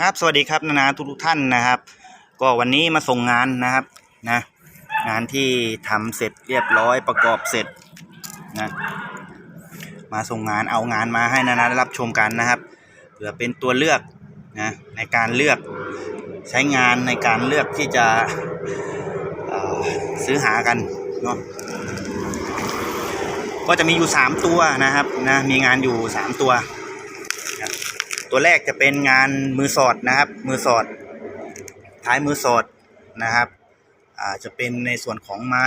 ครับสวัสดีครับนานาทุกท่านนะครับ ก็วันนี้มาส่งงานนะครับนะงานที่ทำเสร็จเรียบร้อยประกอบเสร็จนะมาส่งงานเอางานมาให้นานาได้รับชมกันนะครับเพื่อเป็นตัวเลือกนะในการเลือกใช้งานในการเลือกที่จะซื้อหากันเนาะก็จะมีอยู่ 3 ตัวนะครับนะมีงานอยู่ 3 ตัว ตัวแรกจะเป็นงานมือสอดนะครับ มือสอด ท้ายมือสอดนะครับอ่าจะเป็นในส่วนของไม้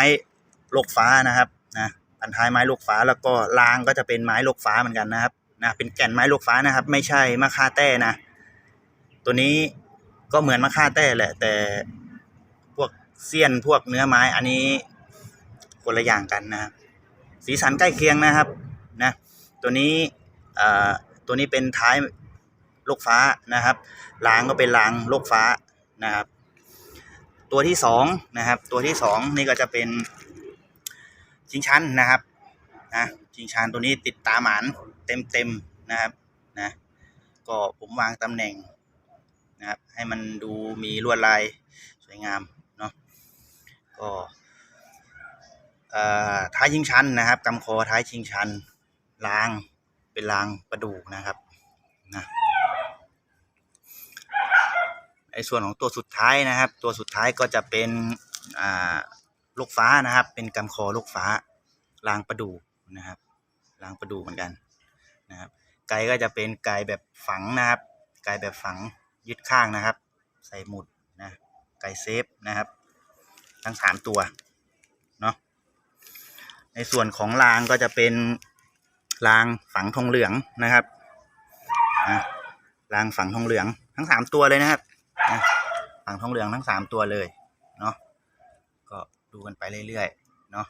โลกฟ้านะครับนะพันท้ายไม้โลกฟ้าแล้วก็รางก็จะเป็นไม้โลกฟ้าเหมือนกันนะครับนะเป็นแก่นไม้โลกฟ้านะครับ ไม่ใช่มะค่าแต้นะ ตัวนี้ก็เหมือนมะค่าแต้แหละ แต่พวกเสี้ยนพวกเนื้อไม้อันนี้คนละอย่างกันนะครับสีสันใกล้เคียงนะครับนะตัวนี้อ่าตัวนี้เป็นท้าย โลกฟ้านะครับรางก็เป็นรางโลกฟ้านะครับ ตัวที่สองนะครับ ตัวที่สองนี่ก็จะเป็นชิงชันนะครับนะชิงชันตัวนี้ติดตาหมานเต็มเต็มนะครับนะก็ผมวางตำแหน่งนะครับให้มันดูมีลวดลายสวยงามเนาะก็ท้ายชิงชันนะครับกำคอท้ายชิงชันรางเป็นรางประดูกนะครับนะ ใน ส่วนของตัวสุดท้ายนะครับ ตัวสุดท้ายก็จะเป็นอ่าลูกฟ้านะครับ เป็นกำคอลูกฟ้ารางประดูนะครับรางประดูเหมือนกันนะครับไกก็จะเป็นไกแบบฝังนะครับไกแบบฝังยึดข้างนะครับ ใส่หมุดนะไกเซฟนะครับ ทั้งสามตัวเนาะในส่วนของรางก็จะเป็นรางฝังทองเหลืองนะครับนะรางฝังทองเหลืองทั้งสามตัวเลยนะครับ นะฝั่งทองเหลืองทั้งสามตัวเลยเนาะก็ดูกันไปเรื่อยๆเนาะ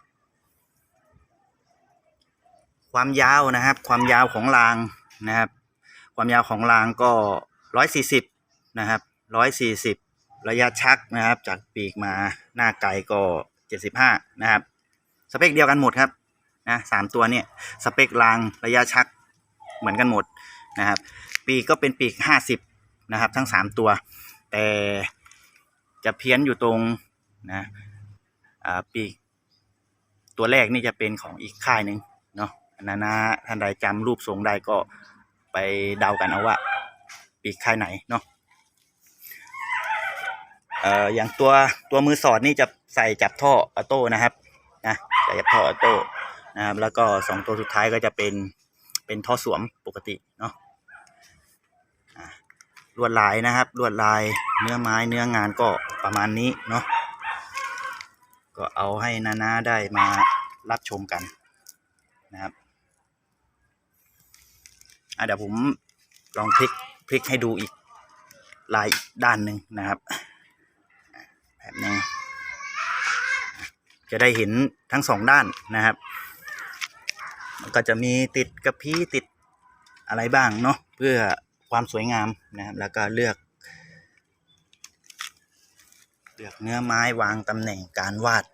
ความยาวนะครับ ความยาวของรางนะครับ ความยาวของรางก็ร้อยสี่สิบนะครับร้อยสี่สิบระยะชักนะครับ จากปีกมาหน้าไกลก็เจ็ดสิบห้านะครับ สเปคเดียวกันหมดครับนะสามตัวเนี่ยสเปครางระยะชักเหมือนกันหมดนะครับ ปีกก็เป็นปีกห้าสิบนะครับ ทั้งสามตัว แต่จะเพี้ยนอยู่ตรงนะปีกตัวแรกนี่จะเป็นของอีกค่ายหนึ่งเนาะอันนั้นนะท่านใดจำรูปทรงได้ก็ไปเดากันเอาว่า ปีกค่ายไหนเนาะเอ่ออย่างตัวตัวมือสอดนี่จะใส่จับท่อออโต้นะครับนะใส่จับท่อออโต้นะครับแล้วก็สองตัวสุดท้ายก็จะเป็นเป็นท่อสวมปกติเนาะ ลวดลายนะครับ ลวดลายเนื้อไม้เนื้องานก็ประมาณนี้เนาะก็เอาให้นานาได้มารับชมกันนะครับเดี๋ยวผมลองพลิกพลิกให้ดูอีกลายอีกด้านหนึ่งนะครับแบบนึงจะได้เห็นทั้งสองด้านนะครับ มันก็จะมีติดกระพี้ติดอะไรบ้างเนาะเพื่อ ความสวยงามนะครับ แล้วก็เลือก เลือกเนื้อไม้วางตำแหน่งการวาด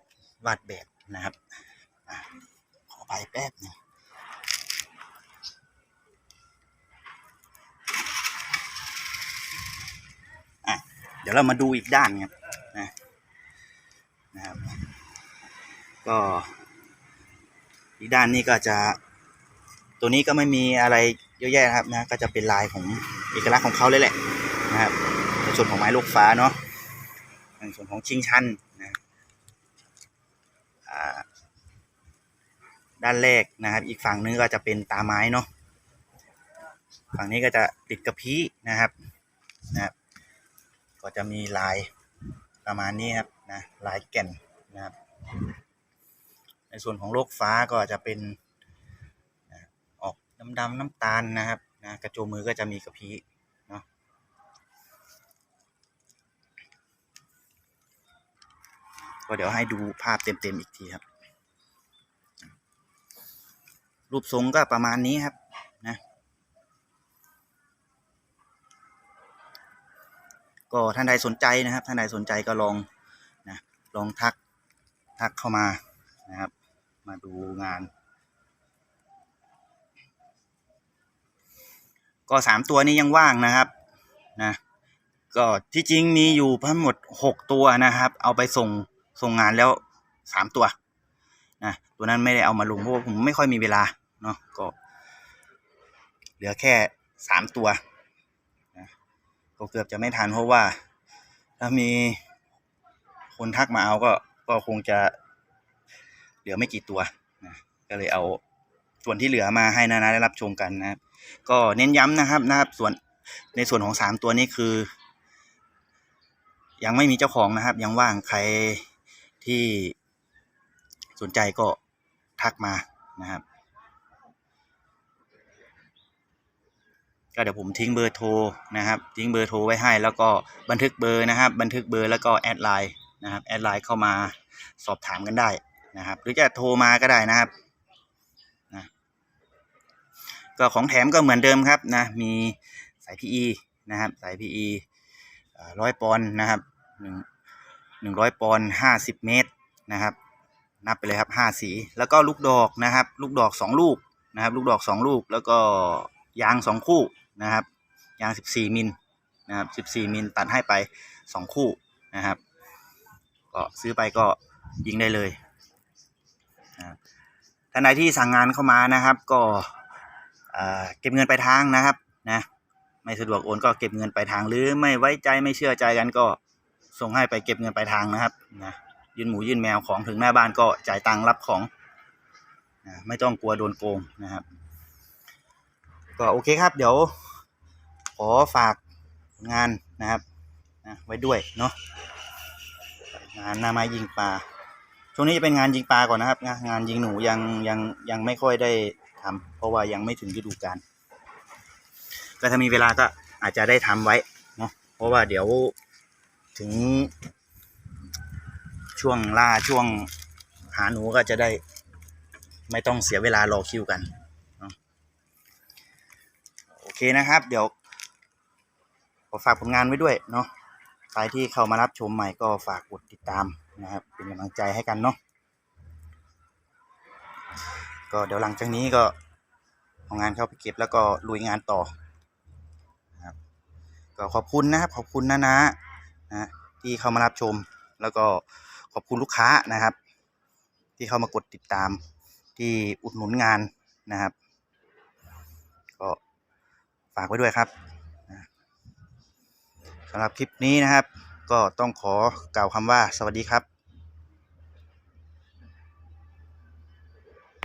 วาดแบบนะครับขอไปแป๊บหนึงอะเดี๋ยวเรามาดูอีกด้านครับนะนะครับ ก็อีกด้านนี้ก็จะ ตัวนี้ก็ไม่มีอะไร เยอะแยะครับนะก็จะเป็นลายของเอกลักษณ์ของเขาเลยแหละนะครับในส่วนของไม้ลูกฟ้าเนาะในส่วนของชิงชันนะอ่าด้านแรกนะครับ อีกฝั่งนึงก็จะเป็นตาไม้เนาะฝั่งนี้ก็จะติดกระพี้นะครับนะครับ ก็จะมีลายประมาณนี้ครับนะลายแก่นนะครับ ในส่วนของโลกฟ้าก็จะเป็น ดำๆน้ำตาลนะครับนะกระโจมมือก็จะมีกระพี้เนาะก็เดี๋ยวให้ดูภาพเต็มๆอีกทีครับ รูปทรงก็ประมาณนี้ครับนะก็ท่านใดสนใจนะครับ ท่านใดสนใจก็ลองนะลองทักทักเข้ามานะครับ มาดูงาน ก็สามตัวนี้ยังว่างนะครับนะก็ที่จริงมีอยู่ทั้งหมดหกตัวนะครับ เอาไปส่งส่งงานแล้วสามตัวนะตัวนั้นไม่ได้เอามาลงเพราะว่าผมไม่ค่อยมีเวลาเนาะก็ เหลือแค่สามตัวนะก็เกือบจะไม่ทันเพราะว่า ถ้ามีคนทักมาเอาก็ก็คงจะเหลือไม่กี่ตัวนะก็เลยเอา ส่วนที่เหลือมาให้นานาได้รับชมกันนะครับ ก็เน้นย้ำนะครับนะครับ ส่วนในส่วนของสามตัวนี้คือ ยังไม่มีเจ้าของนะครับ ยังว่างใครที่สนใจก็ทักมานะครับก็เดี๋ยวผมทิ้งเบอร์โทรนะครับ ทิ้งเบอร์โทรไว้ให้ แล้วก็บันทึกเบอร์นะครับ บันทึกเบอร์แล้วก็แอดไลน์นะครับแอดไลน์เข้ามาสอบถามกันได้นะครับ หรือจะโทรมาก็ได้นะครับ ก็ของแถมก็เหมือนเดิมครับนะมีสาย PE นะครับสาย PE ร้อยปอนด์นะครับหนึ่งหนึ่งร้อยปอนด์ห้าสิบเมตรนะครับ นับไปเลยครับห้าสี แล้วก็ลูกดอกนะครับ ลูกดอกสองลูกนะครับ ลูกดอกสองลูกแล้วก็ยางสองคู่นะครับ ยางสิบสี่มิลนะครับสิบสี่มิลตัดให้ไปสองคู่นะครับ ก็ซื้อไปก็ยิงได้เลยนะท่านใดที่สั่งงานเข้ามานะครับ ก็ เก็บเงินไปลายทางนะครับนะไม่สะดวกโอนก็เก็บเงินไปลายทางหรือไม่ไว้ใจไม่เชื่อใจกันก็ส่งให้ไปเก็บเงินไปลายทางนะครับนะยื่นหมูยื่นแมวของถึงหน้าบ้านก็จ่ายตังค์รับของนะไม่ต้องกลัวโดนโกงนะครับ ก็โอเคครับ เดี๋ยวขอฝากงานนะครับนะไว้ด้วยเนาะงานหน้าไม้ยิงปลาช่วงนี้จะเป็นงานยิงปลาก่อนนะครับ งานยิงหนูยังยังยังไม่ค่อยได้ ทำเพราะว่ายังไม่ถึงฤดูกาลก็ถ้ามีเวลาก็อาจจะได้ทำไว้เนาะเพราะว่าเดี๋ยวถึง ช่วงล่าช่วงหาหนูก็จะได้ ไม่ต้องเสียเวลารอคิวกันโอเคนะครับ เดี๋ยวขอฝากผลงานไว้ด้วยเนาะใครที่เข้ามารับชมใหม่ก็ฝากกดติดตามนะครับ เป็นกำลังใจให้กันเนาะ ก็เดี๋ยวหลังจากนี้ก็เอางานเข้าไปเก็บแล้วก็ลุยงานต่อครับก็ขอบคุณนะครับขอบคุณนะนะนะที่เข้ามารับชม แล้วก็ขอบคุณลูกค้านะครับ ที่เข้ามากดติดตามที่อุดหนุนงานนะครับ ก็ฝากไว้ด้วยครับสำหรับคลิปนี้นะครับ ก็ต้องขอกล่าวคำว่าสวัสดีครับ